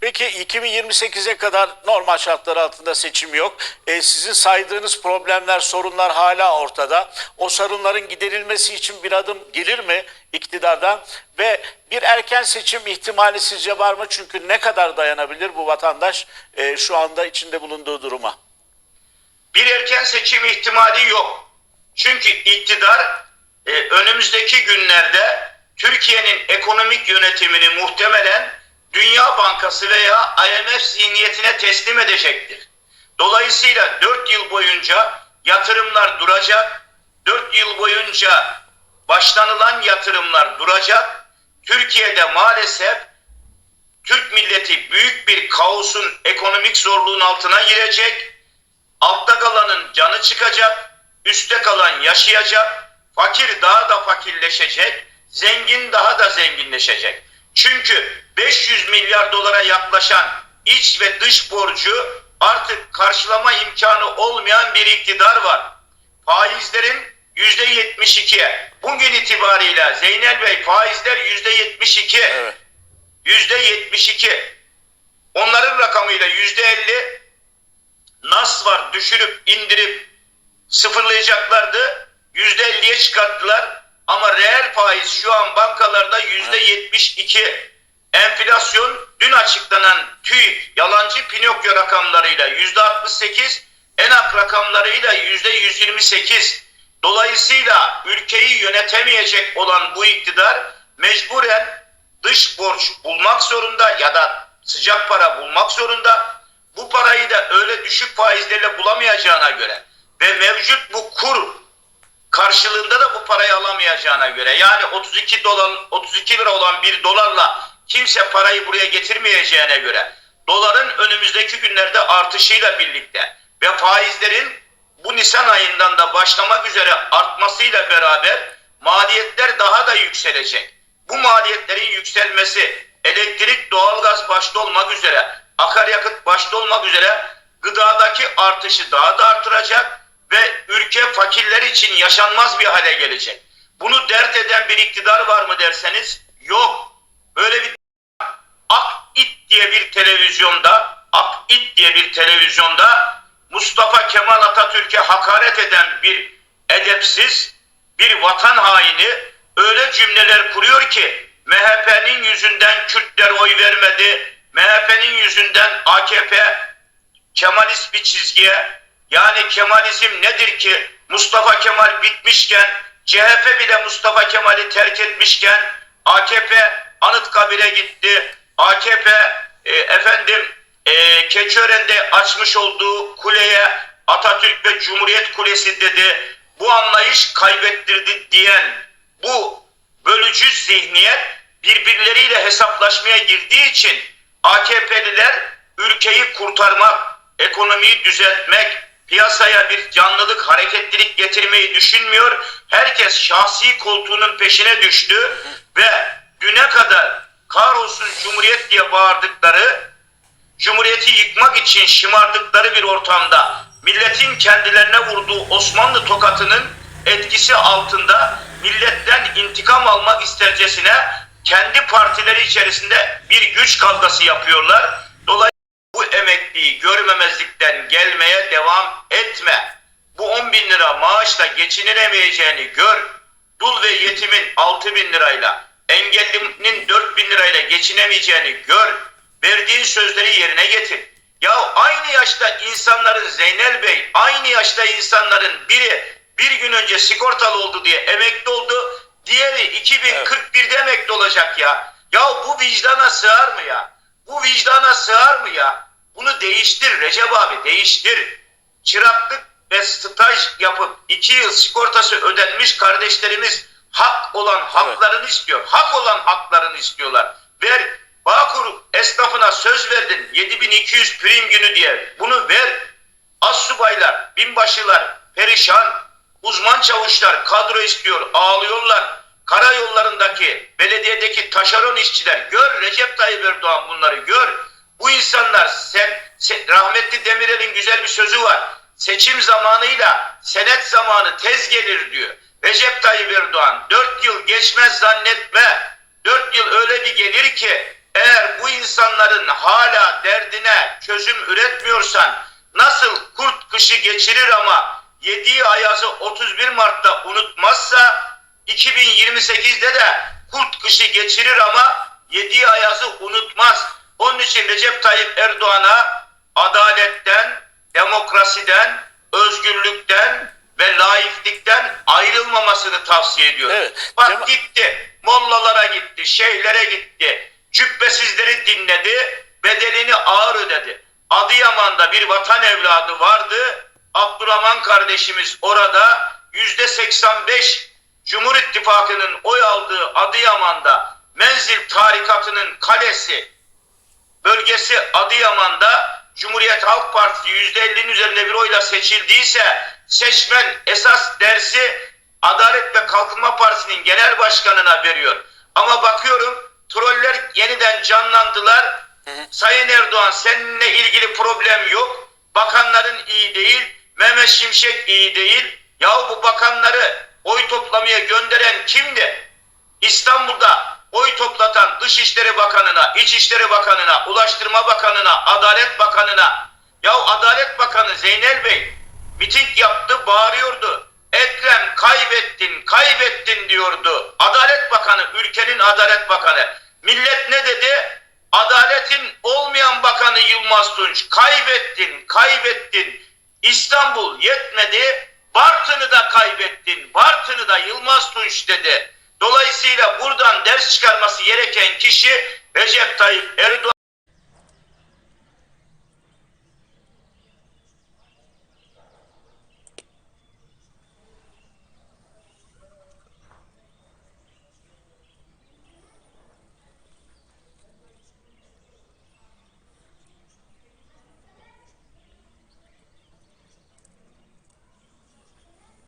Peki 2028'e kadar normal şartlar altında seçim yok. E, sizin saydığınız problemler, sorunlar hala ortada. O sorunların giderilmesi için bir adım gelir mi iktidardan? Ve bir erken seçim ihtimali sizce var mı? Çünkü ne kadar dayanabilir bu vatandaş e, şu anda içinde bulunduğu duruma? bir erken seçim ihtimali yok. Çünkü iktidar e, önümüzdeki günlerde Türkiye'nin ekonomik yönetimini muhtemelen Dünya Bankası veya IMF zihniyetine teslim edecektir. Dolayısıyla 4 yıl boyunca yatırımlar duracak. 4 yıl boyunca başlanılan yatırımlar duracak. Türkiye'de maalesef Türk milleti büyük bir kaosun ekonomik zorluğun altına girecek. Altta kalanın canı çıkacak, üstte kalan yaşayacak, fakir daha da fakirleşecek, zengin daha da zenginleşecek. Çünkü 500 milyar dolara yaklaşan iç ve dış borcu artık karşılama imkanı olmayan bir iktidar var. Faizlerin yüzde 72'ye. Bugün itibariyle Zeynel Bey faizler yüzde 72. Evet. Yüzde 72. Onların rakamıyla yüzde 50 nas var düşürüp indirip sıfırlayacaklardı. Yüzde 50'ye çıkarttılar. Ama reel faiz şu an bankalarda yüzde 72. Enflasyon dün açıklanan TÜİK yalancı Pinokyo rakamlarıyla yüzde 68, ENAK rakamlarıyla yüzde 128. Dolayısıyla ülkeyi yönetemeyecek olan bu iktidar mecburen dış borç bulmak zorunda ya da sıcak para bulmak zorunda. Bu parayı da öyle düşük faizlerle bulamayacağına göre ve mevcut bu kur karşılığında da bu parayı alamayacağına göre yani 32 dolar 32 lira olan bir dolarla kimse parayı buraya getirmeyeceğine göre doların önümüzdeki günlerde artışıyla birlikte ve faizlerin bu Nisan ayından da başlamak üzere artmasıyla beraber maliyetler daha da yükselecek. Bu maliyetlerin yükselmesi elektrik, doğalgaz başta olmak üzere, akaryakıt başta olmak üzere gıdadaki artışı daha da artıracak ve ülke fakirler için yaşanmaz bir hale gelecek. Bunu dert eden bir iktidar var mı derseniz yok. Böyle bir Ak İt diye bir televizyonda, Ak İt diye bir televizyonda Mustafa Kemal Atatürk'e hakaret eden bir edepsiz, bir vatan haini öyle cümleler kuruyor ki MHP'nin yüzünden Kürtler oy vermedi, MHP'nin yüzünden AKP Kemalist bir çizgiye yani Kemalizm nedir ki Mustafa Kemal bitmişken CHP bile Mustafa Kemal'i terk etmişken AKP Anıtkabir'e gitti. AKP e, efendim e, Keçiören'de açmış olduğu kuleye Atatürk ve Cumhuriyet Kulesi dedi. Bu anlayış kaybettirdi diyen bu bölücü zihniyet birbirleriyle hesaplaşmaya girdiği için AKP'liler ülkeyi kurtarmak, ekonomiyi düzeltmek, piyasaya bir canlılık, hareketlilik getirmeyi düşünmüyor. Herkes şahsi koltuğunun peşine düştü ve düne kadar kahrolsun Cumhuriyet diye bağırdıkları, Cumhuriyeti yıkmak için şımardıkları bir ortamda milletin kendilerine vurduğu Osmanlı tokatının etkisi altında milletten intikam almak istercesine kendi partileri içerisinde bir güç kavgası yapıyorlar. Bu emekliyi görmemezlikten gelmeye devam etme. Bu 10 bin lira maaşla geçinilemeyeceğini gör. Dul ve yetimin 6 bin lirayla, engellinin 4 bin lirayla geçinemeyeceğini gör. Verdiğin sözleri yerine getir. Ya aynı yaşta insanların Zeynel Bey, aynı yaşta insanların biri bir gün önce sigortalı oldu diye emekli oldu. Diğeri 2041'de emekli olacak ya. Ya bu vicdana sığar mı ya? Bu vicdana sığar mı ya? Bunu değiştir Recep abi değiştir. Çıraklık ve staj yapıp iki yıl sigortası ödenmiş kardeşlerimiz hak olan haklarını istiyor. Hak olan haklarını istiyorlar. Ver Bağkur esnafına söz verdin 7200 prim günü diye. Bunu ver. Assubaylar, binbaşılar perişan. Uzman çavuşlar kadro istiyor. Ağlıyorlar. Karayollarındaki, belediyedeki taşeron işçiler gör Recep Tayyip Erdoğan bunları gör. Bu insanlar sen, rahmetli Demirel'in güzel bir sözü var. Seçim zamanıyla senet zamanı tez gelir diyor. Recep Tayyip Erdoğan dört yıl geçmez zannetme. Dört yıl öyle bir gelir ki eğer bu insanların hala derdine çözüm üretmiyorsan nasıl kurt kışı geçirir ama yediği ayazı 31 Mart'ta unutmazsa 2028'de de kurt kışı geçirir ama yediği ayazı unutmaz. Onun için Recep Tayyip Erdoğan'a adaletten, demokrasiden, özgürlükten ve laiklikten ayrılmamasını tavsiye ediyorum. Evet. Bak Cema- gitti, mollalara gitti, şeyhlere gitti, cübbesizleri dinledi, bedelini ağır ödedi. Adıyaman'da bir vatan evladı vardı, Abdurrahman kardeşimiz orada yüzde 85 Cumhur İttifakı'nın oy aldığı Adıyaman'da Menzil tarikatının kalesi bölgesi Adıyaman'da Cumhuriyet Halk Partisi %50'nin üzerinde bir oyla seçildiyse seçmen esas dersi Adalet ve Kalkınma Partisi'nin genel başkanına veriyor. Ama bakıyorum troller yeniden canlandılar. Sayın Erdoğan seninle ilgili problem yok. Bakanların iyi değil. Mehmet Şimşek iyi değil. Yahu bu bakanları oy toplamaya gönderen kimdi? İstanbul'da oy toplatan Dışişleri Bakanı'na, İçişleri Bakanı'na, Ulaştırma Bakanı'na, Adalet Bakanı'na ya Adalet Bakanı Zeynel Bey miting yaptı, bağırıyordu. Ekrem kaybettin, kaybettin diyordu. Adalet Bakanı, ülkenin Adalet Bakanı. Millet ne dedi? Adaletin olmayan bakanı Yılmaz Tunç. Kaybettin, kaybettin. İstanbul yetmedi. Bartın'ı da kaybettin. Bartın'ı da Yılmaz Tunç dedi. Dolayısıyla buradan ders çıkarması gereken kişi Recep Tayyip Erdoğan.